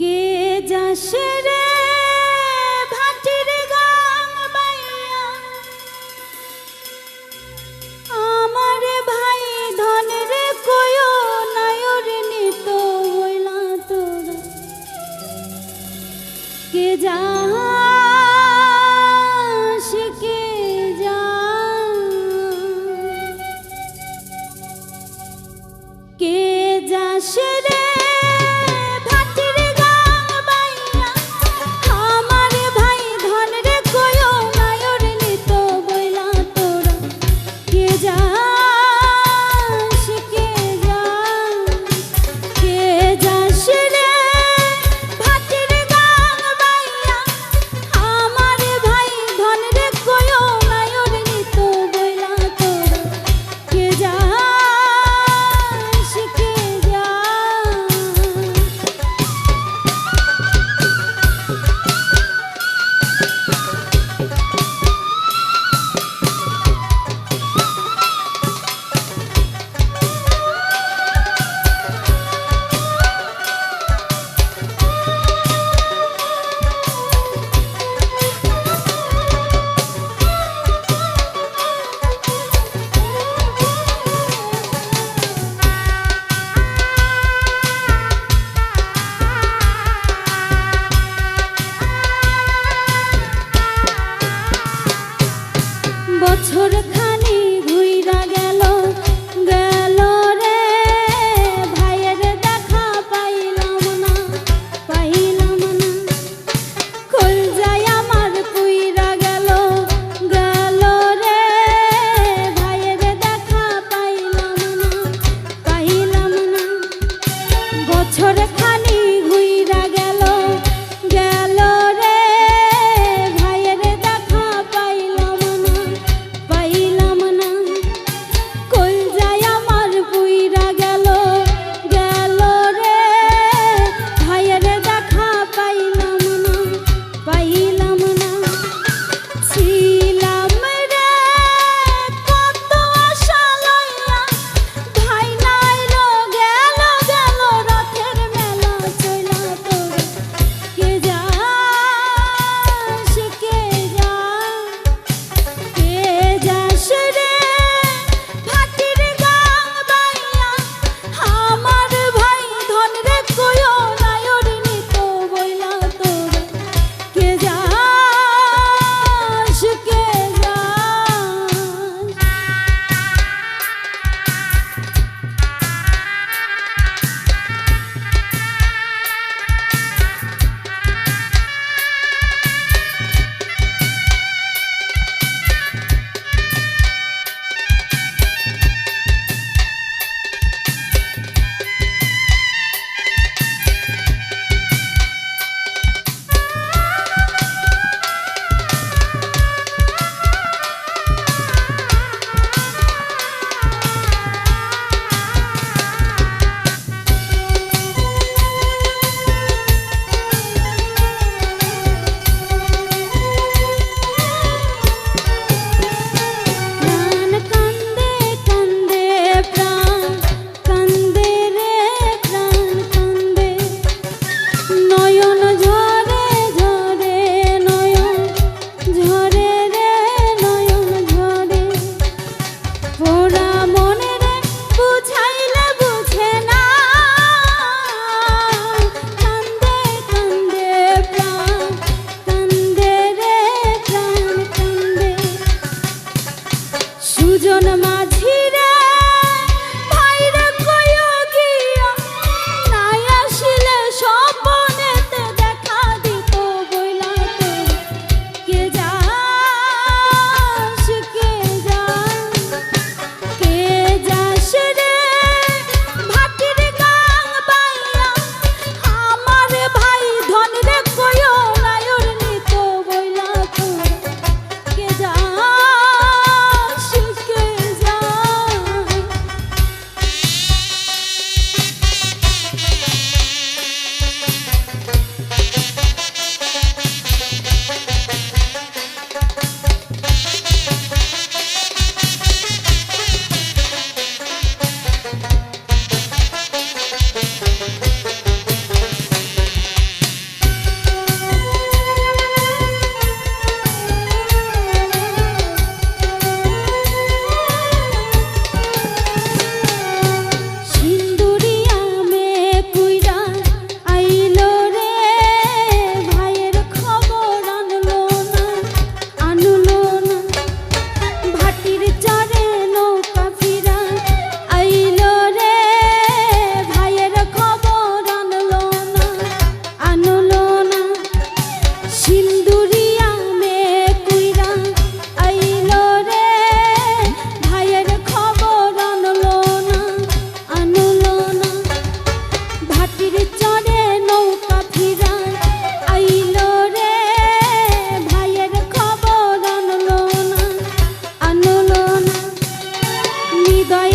কে যাস রে ভাটির গান বাইয়া? আমার ভাই ধন রে কয়ো নায়র নিত হইলা তোরা। কে যা কে যাস রে বছর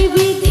baby.